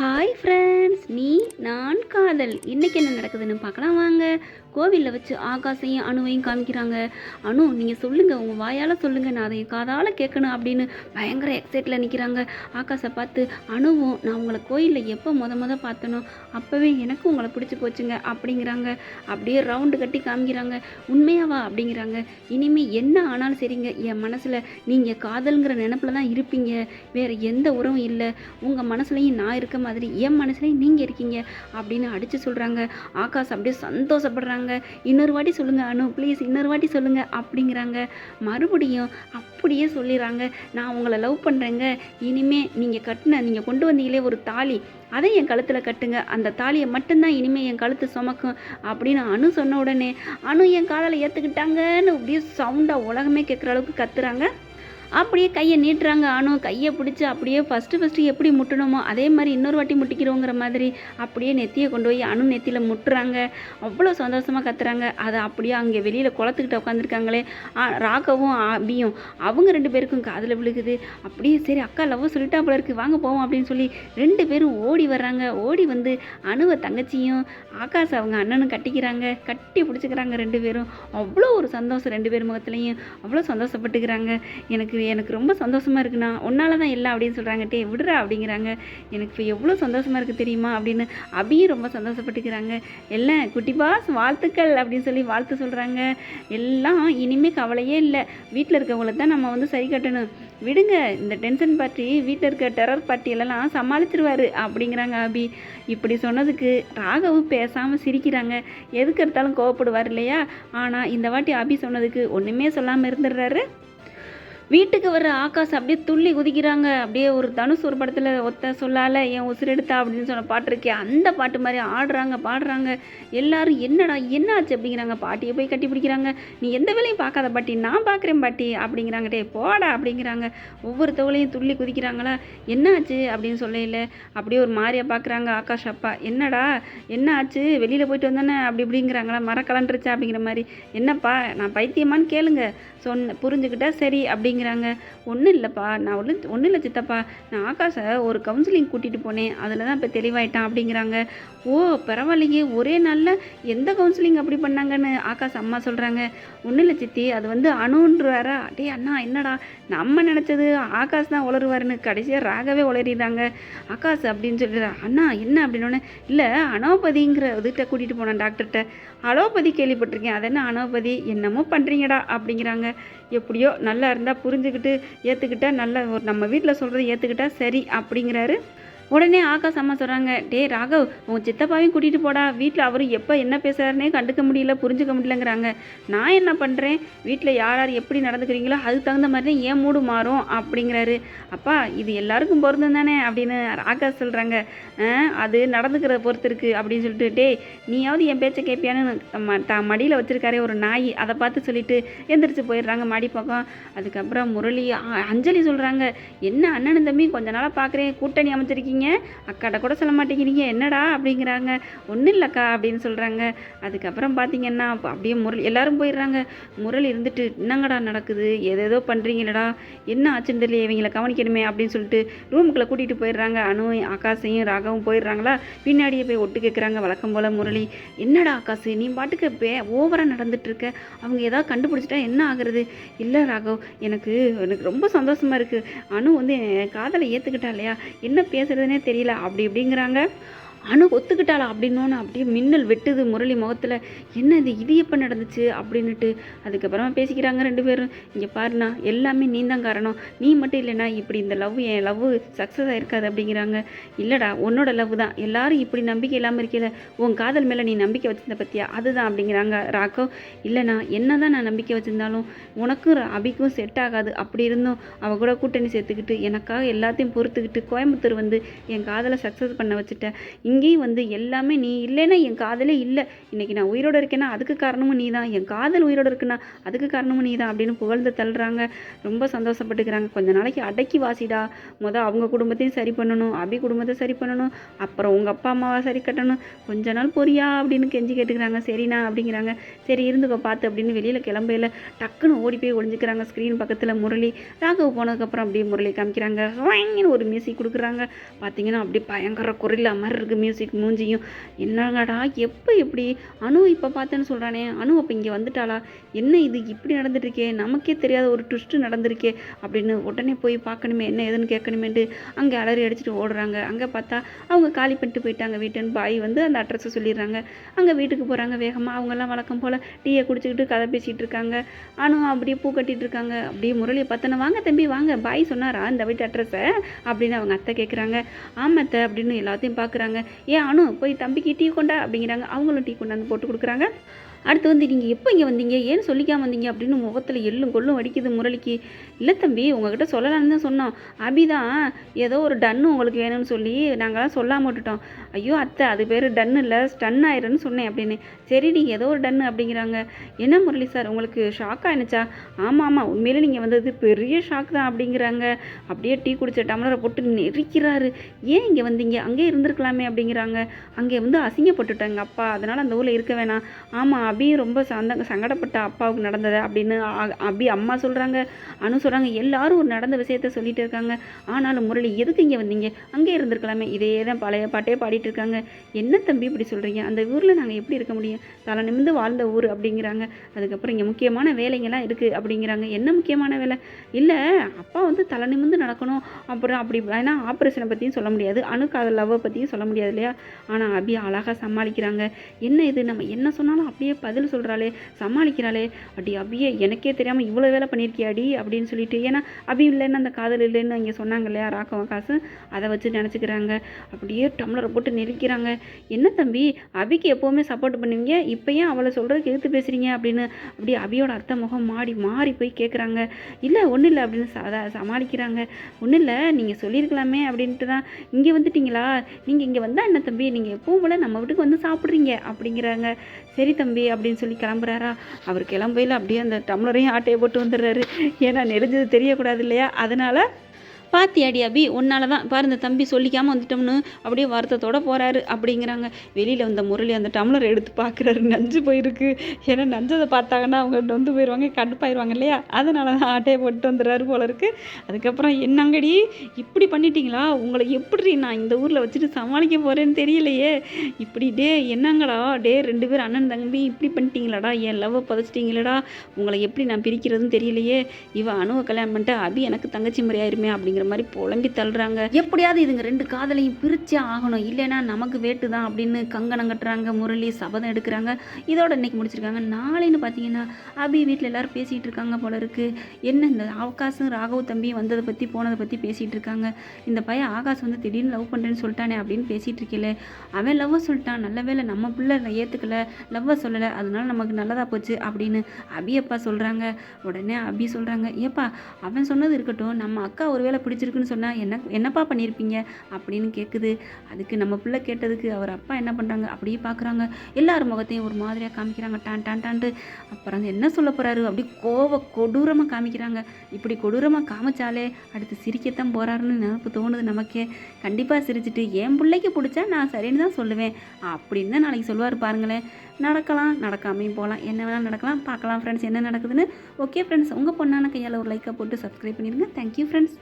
Hi friends நீ நான் காதல். இன்னைக்கு என்ன நடக்குதுன்னு பார்க்கலாம் வாங்க. கோவிலில் வச்சு ஆகாசையும் அணுவையும் காமிக்கிறாங்க. அணு நீங்கள் சொல்லுங்கள் உங்கள் வாயால் சொல்லுங்கள் நான் அதை காதால் கேட்கணும் அப்படின்னு பயங்கர எக்ஸைட்டில் நிற்கிறாங்க ஆகாசை பார்த்து அணுவும் நான் உங்களை கோயிலில் எப்போ முத முத பார்த்தனோ அப்போவே எனக்கு உங்களை பிடிச்சி போச்சுங்க அப்படிங்கிறாங்க. அப்படியே ரவுண்டு கட்டி காமிக்கிறாங்க. உண்மையாவா? அப்படிங்கிறாங்க. இனிமேல் என்ன ஆனாலும் சரிங்க. என் மனசில் நீங்கள் காதல்ங்கிற நினப்பில் தான் இருப்பீங்க. வேறு எந்த உறவும் இல்லை. உங்கள் மனசுலையும் நான் இருக்க மாதிரி என் மனசுலேயே நீங்கள் இருக்கீங்க அப்படின்னு அடித்து சொல்கிறாங்க ஆகாஷ் அப்படியே சந்தோஷப்படுறாங்க. இன்னொரு வாட்டி சொல்லுங்கள் அனு. ப்ளீஸ் இன்னொரு வாட்டி சொல்லுங்கள் அப்படிங்கிறாங்க. மறுபடியும் அப்படியே சொல்லிடுறாங்க நான் உங்களை லவ் பண்ணுறேங்க இனிமேல் நீங்கள் கட்டின நீங்கள் கொண்டு வந்தீங்களே ஒரு தாலி. அதை என் கழுத்தில் கட்டுங்க. அந்த தாலியை மட்டும்தான் இனிமேல் என் கழுத்து சுமக்கும் அப்படின்னு அணு சொன்ன உடனே அணு என் காதலை ஏற்றுக்கிட்டாங்கன்னு அப்படியே சவுண்டாக உலகமே கேட்குற அளவுக்கு கத்துறாங்க. அப்படியே கையை நீட்டுறாங்க. அனு கையை பிடிச்சி அப்படியே ஃபஸ்ட்டு ஃபஸ்ட்டு எப்படி முட்டணுமோ அதே மாதிரி இன்னொரு வாட்டி முட்டிக்கிறோங்கிற மாதிரி அப்படியே நெத்தியை கொண்டு போய் அணு நெத்தியில் முட்டுறாங்க. அவ்வளோ சந்தோஷமாக கத்துறாங்க. அதை அப்படியே அங்கே வெளியில் குளத்துக்கிட்ட உட்காந்துருக்காங்களே ராகவும் அபியும் அவங்க ரெண்டு பேருக்கும் காதில் விழுகுது. அப்படியே சரி அக்கா லவ் சொல்லிட்டா போல இருக்குது வாங்க போவோம் அப்படின்னு சொல்லி ரெண்டு பேரும் ஓடி வர்றாங்க. ஓடி வந்து அணுவை தங்கச்சியும் ஆகாஷ் அவங்க அண்ணனும் கட்டிக்கிறாங்க. கட்டி பிடிச்சிக்கிறாங்க ரெண்டு பேரும். அவ்வளோ ஒரு சந்தோஷம் ரெண்டு பேர் முகத்துலையும். அவ்வளோ சந்தோஷப்பட்டுக்கிறாங்க. எனக்கு எனக்கு ரொம்ப சந்தோஷமாக இருக்குண்ணா. உன்னால தான் எல்லாம் அப்படின்னு சொல்கிறாங்க டே விடுறா அப்படிங்கிறாங்க. எனக்கு இப்போ எவ்வளோ சந்தோஷமாக இருக்குது தெரியுமா அப்படின்னு அபியும் ரொம்ப சந்தோஷப்பட்டுக்கிறாங்க. எல்லாம் குட்டி பாஸ் வாழ்த்துக்கள் அப்படின்னு சொல்லி வாழ்த்து சொல்கிறாங்க எல்லாம் இனிமேல் கவலையே இல்லை. வீட்டில் இருக்கவங்கள தான் நம்ம வந்து சரி கட்டணும். விடுங்க இந்த டென்ஷன் பார்ட்டி வீட்டில் இருக்க டெரர் பார்ட்டியிலலாம் சமாளிச்சிருவார் அப்படிங்கிறாங்க அபி. இப்படி சொன்னதுக்கு ராகவும் பேசாமல் சிரிக்கிறாங்க. எதுக்கு எடுத்தாலும் கோவப்படுவார் இல்லையா? ஆனால் இந்த வாட்டி அபி சொன்னதுக்கு ஒன்றுமே சொல்லாமல் இருந்துடுறாரு. வீட்டுக்கு வர்ற ஆகாஷ் அப்படியே துள்ளி குதிக்கிறாங்க. அப்படியே ஒரு தனுஷ் ஒரு படத்தில் ஒத்த சொல்லால என் உசுரெடுத்தா அப்படின்னு சொன்ன பாட்டு இருக்கே அந்த பாட்டு மாதிரி ஆடுறாங்க பாடுறாங்க. எல்லாரும் என்னடா என்ன ஆச்சு அப்படிங்கிறாங்க. பாட்டியை போய் கட்டி பிடிக்கிறாங்க. நீ எந்த வேலையும் பார்க்காத பாட்டி நான் பார்க்குறேன் பாட்டி. அப்படிங்கிறாங்க. டே போடா. அப்படிங்கிறாங்க. ஒவ்வொரு தவளையும் துள்ளி குதிக்கிறாங்களா. என்ன ஆச்சு அப்படின்னு சொல்லல அப்படியே ஒரு மாதிரியா பார்க்குறாங்க ஆகாஷ் அப்பா. என்னடா என்ன ஆச்சு வெளியில் போயிட்டு வந்தானே. அப்படி இப்படிங்கிறாங்களா. மர கலண்டுருச்சா அப்படிங்கிற மாதிரி. என்னப்பா நான் பைத்தியமான்னு கேளுங்க. சொன்ன புரிஞ்சுக்கிட்டா சரி. அப்படிங்கிறாங்க. ஒன்றும் இல்லைப்பா. நான் ஒன்று ஒன்றும் இல்லை சித்தப்பா. நான் ஆகாஷை ஒரு கவுன்சிலிங் கூட்டிகிட்டு போனேன். அதில் தான் இப்போ தெளிவாயிட்டான் அப்படிங்கிறாங்க. ஓ பரவாயில்லையே. ஒரே நாளில் எந்த கவுன்சிலிங் அப்படி பண்ணாங்கன்னு ஆகாஷ் அம்மா சொல்கிறாங்க ஒன்றும் இல்லை சித்தி. அது வந்து அணுன்றாரா? டே அண்ணா என்னடா? நம்ம நினச்சது ஆகாஷ் தான் உளருவாருன்னு கடைசியாக ராகவே உளறிடுறாங்க. ஆகாஷ் அப்படின்னு சொல்லிடுறா அண்ணா என்ன? அப்படின்னோடனே இல்லை அனோபதிங்கிற இதுகிட்ட கூட்டிகிட்டு போனேன் டாக்டர்கிட்ட அலோபதி கேள்விப்பட்டிருக்கேன். அது என்ன அனோபதி? என்னமோ பண்ணுறீங்கடா அப்படிங்கிறாங்க. எப்படியோ நல்லா இருந்தால் புரிஞ்சுக்கிட்டு ஏற்றுக்கிட்டா நல்லா ஒரு நம்ம வீட்டில் சொல்கிறத ஏற்றுக்கிட்டா சரி அப்படிங்கிறாரு. உடனே ஆகாஷ் அம்மா சொல்கிறாங்க டே ராகவ் உன் சித்தப்பாவையும் கூட்டிகிட்டு போடா. வீட்டில் அவரும் எப்போ என்ன பேசுகிறாருனே கண்டுக்க முடியல புரிஞ்சுக்க முடியலங்கிறாங்க. நான் என்ன பண்ணுறேன் வீட்டில் யார் யார் எப்படி நடந்துக்கிறீங்களோ அதுக்கு தகுந்த மாதிரி தான் ஏன் மூடு மாறும் அப்படிங்கிறாரு. அப்பா இது எல்லாருக்கும் பொருந்தும் தானே? அப்படின்னு ஆகாஷ் சொல்கிறாங்க அது நடந்துக்கிற பொறுத்து இருக்குது அப்படின்னு சொல்லிட்டு டே நீயாவது என் பேச்சை கேட்பியான்னு ம மடியில் வச்சுருக்காரே ஒரு நாய். அதை பார்த்து சொல்லிட்டு எந்திரிச்சு போயிடுறாங்க மாடி பக்கம். அதுக்கப்புறம் முரளி அஞ்சலி சொல்கிறாங்க என்ன அண்ணன் தம்பி கொஞ்ச நாளாக பார்க்குறேன் கூட்டணி அமைச்சிருக்கீங்க. அக்காட்ட கூட சொல்ல மாட்டேங்கிறீங்க. என்னடா அப்படிங்கிறாங்க. ஒன்றும் இல்லைக்கா அப்படின்னு சொல்கிறாங்க அதுக்கப்புறம் பார்த்தீங்கன்னா அப்படியே முரளி எல்லாரும் போயிடுறாங்க. முரளி இருந்துட்டு என்னங்கடா நடக்குது? ஏதேதோ பண்ணுறீங்களடா என்ன ஆச்சுன்னு தெரியல இவங்களை கவனிக்கணுமே அப்படின்னு சொல்லிட்டு ரூமுக்குள்ளே கூட்டிகிட்டு போயிடுறாங்க. அனு ஆகாஷையும் ராகவும் போயிடுறாங்களா? பின்னாடியே போய் ஒட்டு கேட்குறாங்க வழக்கம் போல் முரளி. என்னடா ஆகாசு நீ பாட்டுக்கு பே ஓவராக நடந்துட்டுருக்க. அவங்க ஏதாவது கண்டுபிடிச்சிட்டா என்ன ஆகுறது? இல்லை ராகவ் எனக்கு எனக்கு ரொம்ப சந்தோஷமாக இருக்குது அனு வந்து என் காதலை ஏற்றுக்கிட்டா இல்லையா? என்ன தெரியல. அப்படி இப்படிங்கிறாங்க. அணு ஒத்துக்கிட்டாளா அப்படின்னோன்னு அப்படியே மின்னல் வெட்டுது முரளி முகத்தில். என்ன இது? இது எப்போ நடந்துச்சு? அப்படின்னுட்டு அதுக்கப்புறமா பேசிக்கிறாங்க ரெண்டு பேரும். இங்கே பாருண்ணா எல்லாமே நீ தான் காரணம். நீ மட்டும் இல்லைனா இப்படி இந்த லவ் என் லவ் சக்ஸஸ் ஆகிருக்காது அப்படிங்கிறாங்க. இல்லைடா உன்னோட லவ் தான். எல்லாரும் இப்படி நம்பிக்கை இல்லாமல் இருக்கல. உன் காதல் மேலே நீ நம்பிக்கை வச்சிருந்த பற்றியா அதுதான் அப்படிங்கிறாங்க ராகவ். இல்லைண்ணா என்ன தான் நான் நம்பிக்கை வச்சிருந்தாலும் உனக்கும் ர- அபிக்கும் செட் ஆகாது. அப்படி இருந்தும் அவ கூட கூட்டணி சேர்த்துக்கிட்டு எனக்காக எல்லாத்தையும் பொறுத்துக்கிட்டு கோயம்புத்தூர் வந்து என் காதலை சக்ஸஸ் பண்ண வச்சுட்டேன் இங்கேயும் வந்து எல்லாமே நீ இல்லைன்னா என் காதலே இல்லை. இன்றைக்கி நான் உயிரோடு இருக்கேன்னா அதுக்கு காரணமும் நீ தான் என் காதல் உயிரோடு இருக்குன்னா அதுக்கு காரணமும் நீ தான் அப்படின்னு புகழ்ந்து தள்ளுறாங்க. ரொம்ப சந்தோஷப்பட்டுக்கிறாங்க. கொஞ்ச நாளைக்கு அடக்கி வாசிடா. முத அவங்க குடும்பத்தையும் சரி பண்ணணும். அபி குடும்பத்தை சரி பண்ணணும். அப்புறம் உங்கள் அப்பா அம்மாவை சரி கட்டணும். கொஞ்ச நாள் பொரியா அப்படின்னு கெஞ்சி கேட்டுக்கிறாங்க. சரிண்ணா அப்படிங்கிறாங்க. சரி இருந்துக்கோ பார்த்து அப்படின்னு வெளியில் கிளம்பையில் டக்குன்னு ஓடி போய் ஒளிஞ்சுக்கிறாங்க. ஸ்க்ரீன் பக்கத்தில் முரளி. ராகவ் போனதுக்கப்புறம் அப்படியே முரளி காமிக்கிறாங்க. ஒரு மியூசிக் கொடுக்குறாங்க. பார்த்தீங்கன்னா அப்படியே பயங்கர குரல் மாதிரி இருக்குது மியூசிக் மூஞ்சியும். என்னங்கடா எப்போ எப்படி அனு இப்போ பார்த்தேன்னு சொல்கிறானே அனு அப்போ இங்கே வந்துட்டாளா? என்ன இது? இப்படி நடந்துட்டுருக்கே. நமக்கே தெரியாத ஒரு ட்விஸ்ட்டு நடந்திருக்கே. அப்படின்னு உடனே போய் பார்க்கணுமே என்ன ஏதுன்னு கேட்கணுமேன்ட்டு அங்கே அலறி அடிச்சுட்டு ஓடுறாங்க. அங்கே பார்த்தா அவங்க காலி பண்ணிட்டு போயிட்டாங்க வீட்டுன்னு பாய் வந்து அந்த அட்ரஸை சொல்லிடுறாங்க. அங்கே வீட்டுக்கு போகிறாங்க வேகமாக அவங்கெல்லாம் வழக்கம் போல் டீயை குடிச்சிக்கிட்டு கதை பேசிகிட்டு இருக்காங்க. அனு அப்படியே பூ கட்டிகிட்டு இருக்காங்க. அப்படியே முரளியை பார்த்தோன்னா வாங்க தம்பி வாங்க. பாய் சொன்னாரா இந்த வீட்டு அட்ரஸை அப்படின்னு அவங்க அத்தை கேட்குறாங்க ஆமத்தை அப்படின்னு எல்லாத்தையும் பார்க்குறாங்க ஏன் அனு போய் தம்பிக்கு டீ கொண்டா? அப்படிங்கிறாங்க. அவங்களும் டீ கொண்டாந்து போட்டு கொடுக்குறாங்க. அடுத்து வந்து நீங்கள் எப்போ இங்கே வந்தீங்க? ஏன் சொல்லிக்காமல் வந்தீங்க? அப்படின்னு முகத்தில் எள்ளும் கொள்ளும் அடிக்குது முரளிக்கு. இல்லை தம்பி உங்ககிட்ட சொல்லலாம்னு தான் சொன்னோம். அபி தான் ஏதோ ஒரு டன்னு உங்களுக்கு வேணும்னு சொல்லி நாங்களாம் சொல்லாம விட்டுட்டோம். ஐயோ அத்தை அது பேர் டன்னு இல்லை ஸ்டன் ஆயிருன்னு சொன்னேன் அப்படின்னு. சரி நீங்கள் ஏதோ ஒரு டன்னு அப்படிங்கிறாங்க. என்ன முரளி சார் உங்களுக்கு ஷாக் ஆயிடுச்சா? ஆமாம் ஆமாம் உண்மையிலே நீங்கள் வந்தது பெரிய ஷாக் தான் அப்படிங்கிறாங்க. அப்படியே டீ குடிச்ச டம்ளரை போட்டு நெரிக்கிறாரு. ஏன் இங்கே வந்தீங்க? அங்கே இருந்திருக்கலாமே அப்படிங்கிறாங்க. அங்கே வந்து அசிங்கப்பட்டுட்டாங்க அப்பா. அதனால் அந்த ஊரில் இருக்க வேணாம். ஆமாம் அபி ரொம்ப சந்த சங்கடப்பட்ட அப்பாவுக்கு நடந்தது அப்படின்னு அபி அம்மா சொல்கிறாங்க அனு சொல்கிறாங்க எல்லாரும் ஒரு நடந்த விஷயத்த சொல்லிட்டு இருக்காங்க. ஆனாலும் முரளி எதுக்கு இங்கே வந்தீங்க? அங்கே இருந்திருக்கலாமே. இதே தான் பழைய பாட்டே பாடிட்டு இருக்காங்க. என்ன தம்பி இப்படி சொல்கிறீங்க அந்த ஊரில் நாங்கள் எப்படி இருக்க முடியும்? தலை நிமிர்ந்து வாழ்ந்த ஊர் அப்படிங்கிறாங்க. அதுக்கப்புறம் இங்கே முக்கியமான வேலைங்கெல்லாம் இருக்குது அப்படிங்கிறாங்க. என்ன முக்கியமான வேலை? இல்லை அப்பா வந்து தலை நிமிர்ந்து நடக்கணும். அப்புறம் அப்படி ஏன்னா ஆப்ரேஷனை பற்றியும் சொல்ல முடியாது. அணுக்காத லவ்வை பற்றியும் சொல்ல முடியாது இல்லையா? ஆனால் அபி அழகாக சமாளிக்கிறாங்க. என்ன இது? நம்ம என்ன சொன்னாலும் அப்படியே பதில் சொல்கிறாளே சமாளிக்கிறாளே. அடி அபியே எனக்கே தெரியாமல் இவ்வளோ வேலை பண்ணியிருக்கியாடி அப்படின்னு சொல்லிட்டு ஏன்னா அபி இல்லைன்னு அந்த காதல் இல்லைன்னு இங்கே சொன்னாங்க இல்லையா ராக்கவன் காசு? அதை வச்சு நினச்சிக்கிறாங்க. அப்படியே டம்ளரை போட்டு நெருக்கிறாங்க. என்ன தம்பி அபிக்கு எப்போவுமே சப்போர்ட் பண்ணுவீங்க? இப்போ ஏன் அவளை சொல்கிறதுக்கு எதிர்த்து பேசுகிறீங்க அப்படின்னு அப்படியே அபியோட அத்தை முகம் மாடி மாறி போய் கேட்குறாங்க இல்லை ஒன்றும் இல்லை அப்படின்னு ச சமாளிக்கிறாங்க. ஒன்றும் இல்லை நீங்கள் சொல்லியிருக்கலாமே அப்படின்ட்டு தான் இங்கே வந்துட்டீங்களா? நீங்கள் இங்கே வந்தால் என்ன தம்பி? நீங்கள் எப்பவும் போல் நம்ம வீட்டுக்கு வந்து சாப்பிட்றீங்க அப்படிங்கிறாங்க. சரி தம்பி அப்படின்னு சொல்லி கிளம்புறாரா? அவர் கிளம்பையில் அப்படியே அந்த டம்ளரையும் ஆட்டையை போட்டு வந்துடுறாரு. ஏன்னா நெறிஞ்சது தெரியக்கூடாது இல்லையா? அதனால் பாத்தியாடி அபி உன்னால தான் பாரு இந்த தம்பி சொல்லிக்காமல் வந்துட்டோம்னு அப்படியே வருத்தத்தோட போகிறாரு அப்படிங்கிறாங்க. வெளியில் வந்த முரளி அந்த டம்ளர் எடுத்து பார்க்குறாரு நஞ்சு போயிருக்கு. ஏன்னா நஞ்சதை பார்த்தாங்கன்னா அவங்க நொந்து போயிடுவாங்க கடுப்பாயிருவாங்க இல்லையா? அதனால தான் ஆட்டையை போட்டு வந்துடுறாரு போல இருக்கு. அதுக்கப்புறம் என்னங்கடி? இப்படி பண்ணிட்டீங்களா? உங்களை எப்படி நான் இந்த ஊரில் வச்சுட்டு சமாளிக்க போகிறேன்னு தெரியலையே. இப்படி டே என்னங்கடா? டே ரெண்டு பேரும் அண்ணன் தம்பி இப்படி பண்ணிட்டீங்களாடா? என் லவ்வை புதைச்சிட்டீங்களடா? உங்களை எப்படி நான் பிரிக்கிறதுன்னு தெரியலையே. இவ அணுவை கல்யாணம் பண்ணிட்டு அபி எனக்கு தங்கச்சி முறையாயிருமே அப்படிங்கிற மாதிரி புலம்பி தள்ளுறாங்க. எப்படியாவது இதுங்க ரெண்டு காதலையும் பிரிச்சே ஆகணும். இல்லைன்னா நமக்கு வேட்டு தான் அப்படின்னு கங்கணம் கட்டுறாங்க முரளி சபதம் எடுக்கிறாங்க. இதோட இன்னைக்கு முடிச்சிருக்காங்க. நாளைன்னு பார்த்தீங்கன்னா அபி வீட்டில் எல்லாரும் பேசிகிட்டு இருக்காங்க போல இருக்கு. என்ன இந்த ஆகாஷும் ராகவ் தம்பி வந்ததை பற்றி போனதை பற்றி பேசிகிட்டு இருக்காங்க. இந்த பையன் ஆகாஷ் வந்து திடீர்னு லவ் பண்ணுறேன்னு சொல்லிட்டானே அப்படின்னு பேசிகிட்டு இருக்கல. அவன் லவ்வை சொல்லிட்டான். நல்ல வேளை நம்ம பிள்ளை ஏற்றுக்கல லவ்வை சொல்லலை. அதனால நமக்கு நல்லதாக போச்சு அப்படின்னு அபி அப்பா சொல்கிறாங்க உடனே அபி சொல்கிறாங்க ஏப்பா அவன் சொன்னது இருக்கட்டும். நம்ம அக்கா ஒருவேளை பிடிச்சிருக்குன்னு சொன்னால் என்ன என்னப்பா பண்ணியிருப்பீங்க அப்படின்னு கேட்குது அதுக்கு நம்ம பிள்ளை கேட்டதுக்கு அவர் அப்பா என்ன பண்ணுறாங்க அப்படியே பார்க்குறாங்க எல்லார் முகத்தையும் ஒரு மாதிரியாக காமிக்கிறாங்க. டான் டான் டான்ட்டு. அப்புறம் என்ன சொல்ல போகிறாரு அப்படி கோவ கொடூரமாக காமிக்கிறாங்க. இப்படி கொடூரமாக காமிச்சாலே அடுத்து சிரிக்கத்தான் போகிறாருன்னு நினப்பு தோணுது நமக்கே. கண்டிப்பாக சிரிச்சிட்டு என் பிள்ளைக்கு பிடிச்சா நான் சரின்னு தான் சொல்லுவேன். அப்படின்னு தான் நாளைக்கு சொல்லுவார் பாருங்களேன். நடக்கலாம் நடக்காமையும் போகலாம். என்ன வேணால் நடக்கலாம் பார்க்கலாம் ஃப்ரெண்ட்ஸ் என்ன நடக்குதுன்னு ஓகே ஃப்ரெண்ட்ஸ் உங்கள் பொண்ணான கையால் ஒரு லைக்கை போட்டு சப்ஸ்கிரைப் பண்ணிடுங்க. Thank you friends